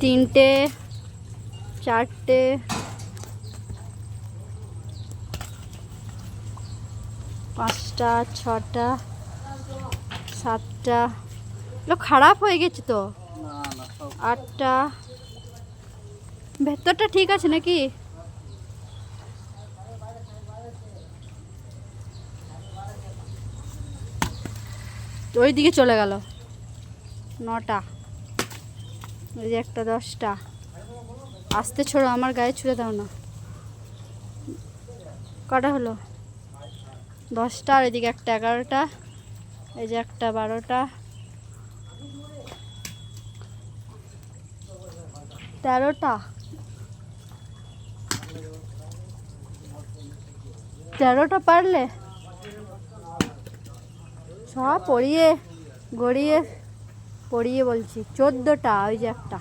তিনটে, চারটে। পাঁচটা, ছটা, সাতটা। এগুলো খারাপ হয়ে গেছে তো? আটটা। ভেতরটা ঠিক আছে নাকি? ওই দিকে চলে গেল। নটা। ওই যে একটা দশটা। আসতে ছোড়ো, আমার গায়ে ছুঁড়ে দাও না। কটা হলো? দশটা, আর এদিকে একটা এগারোটা, এই যে একটা বারোটা। তেরোটা? তেরোটা পারলে? সব পড়িয়ে গড়িয়ে পড়িয়ে বলছি চোদ্দোটা ওই যে একটা।